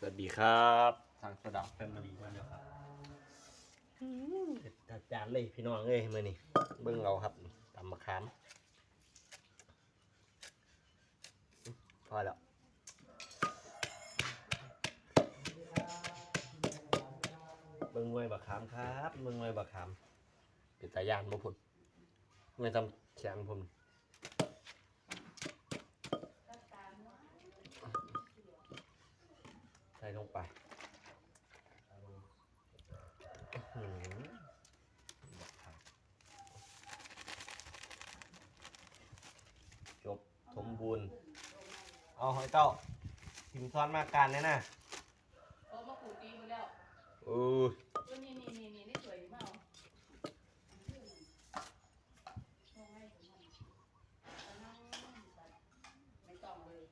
สวัสดีครับทางระดับแฟมิลี่มาแล้วครับจัดจานเลยพี่น้องเอ้ยมื่อนี้เบิ้งเราครับตำมะขามพอแล้วเบิ้งมวยบักขามครับเบิ้งมวยบักขามเป็นตายานบ่พุ่นไม่ทำแขนพุ่น ส่ลงไปอื้อหือบักขามจบสมบูรณ์ เอาหอยเต้าทิมซ้อนมาการเนี่ยนะโอ้มาขูดตีมาแล้วอู้ยตัวนี้นี่นี่นี่นี่สวยมากไม่ต้องเลย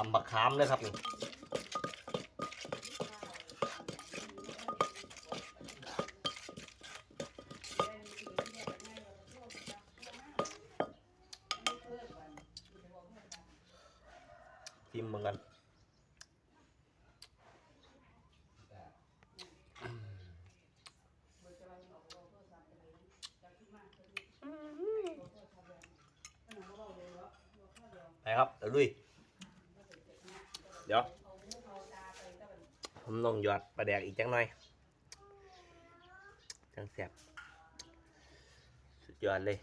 ตำบักขามเลยครับนี่ทิมเหมือนกันไปครับเดี๋ยวลุย เดี๋ยว ผมลงหยอดปลาแดกอีกจังหน่อย จังแสบสุดยอดเลย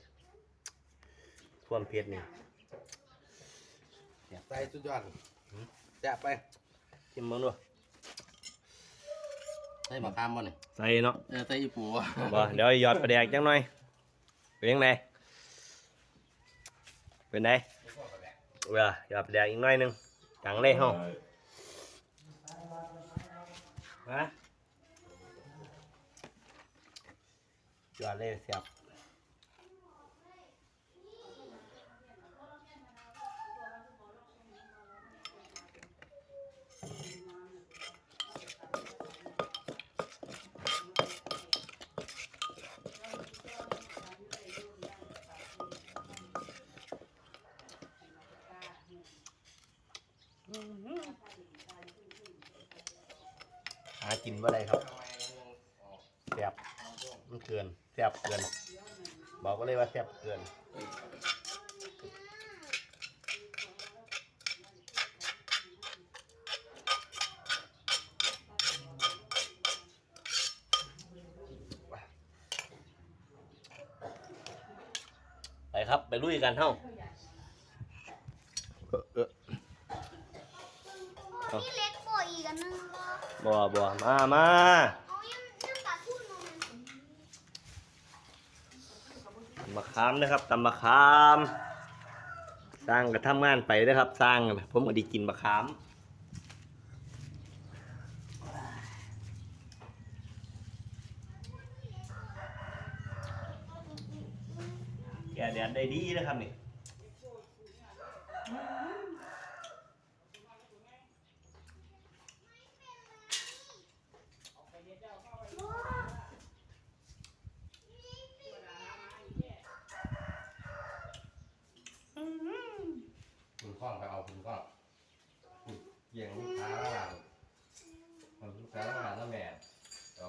ท่วมเพชรนี่ใส่สุดยอดแสบไปชิมมึงดูใส่มะขามบ่เนี่ยใส่เนาะเออใส่อีปูบ่เดี๋ยวหยอดปลาแดกจังหน่อยเป็นยังไงเป็นไงเออหยอดปลาแดกอีกหน่อยหนึง จังเลยเฮาฮะหยอดเลยเสียบ หากินว่าไรครับแซ่บมันเกินแซ่บเกิน บอกก็เลยว่าแซ่บเกินไปครับ ไปลุยกันเฮ้า เออเออพี่เล็กโปะอีกอันนึงก็บ่บ่มามาเอายังยังตัดทุ่นลงมันตำมะขามนะครับตำมะขามสร้างกระทำงานไปนะครับ สร้างผมก็ไดีกินมะขาม แกแดดได้ดีนะครับนี่คุณข้องไปเอาคุณข้องเกี่ยงลูกค้าแล้วหลังมันลูกค้าแล้วหลังแล้วแม่เอา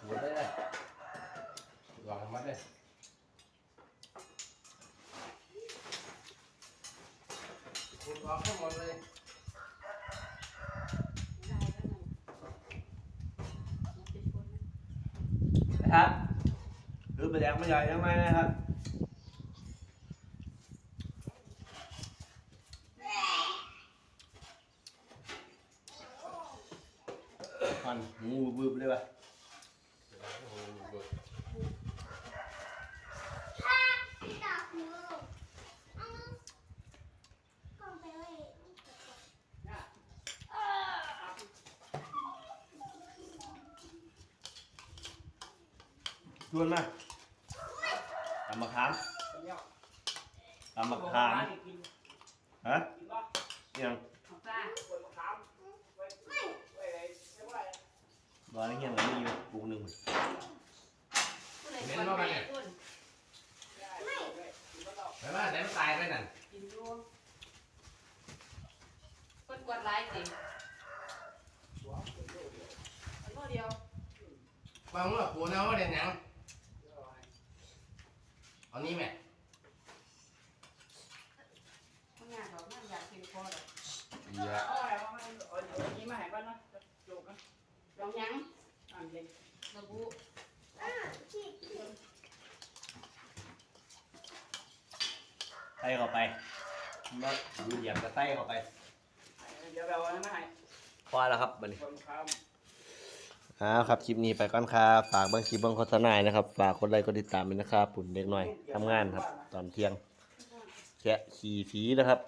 หัวได้เลยลองมัดเลยคุณออกทั้งหมดเลย นะครับคือไปแดกไม่ใหญ่ยังไงนะครับมันงูบึบเลยว่ะ ชวนมาตำบักขามตำบักขามฮะยังบ้านนี้ยังไม่อยู่ปูนึงเน้นมาไปเนี่ยไปว่าไหนมันตายไปนั่นคนกวนไล่จริงน้อยเดียวบางว่าปูนะว่าเด่นยัง เอานี่แม่มันงานเขามันอยากกินพอเลยเยอะเอาอะไรมาให้เอาเอาอันนี้มาให้ก่อนเนาะจะจุกนะลองยังอ่านเย็นระบุอะฉีกใส่เข้าไปมาดูเหยียบจะใส่เข้าไป เดี๋ยวเราเอาอันนั้นมาให้พอแล้วครับบัดนี้ คนข้าว อ้าครับ คลิปนี้ไปก่อนครับฝากเบางคลิปเบางโฆษณานะครับ ฝากคนใดก็ติดตามด้วยนะครับปุ่นเด็กน้อยทำงานครับ ตอนเที่ยงแคะขี่ฝีนะครับ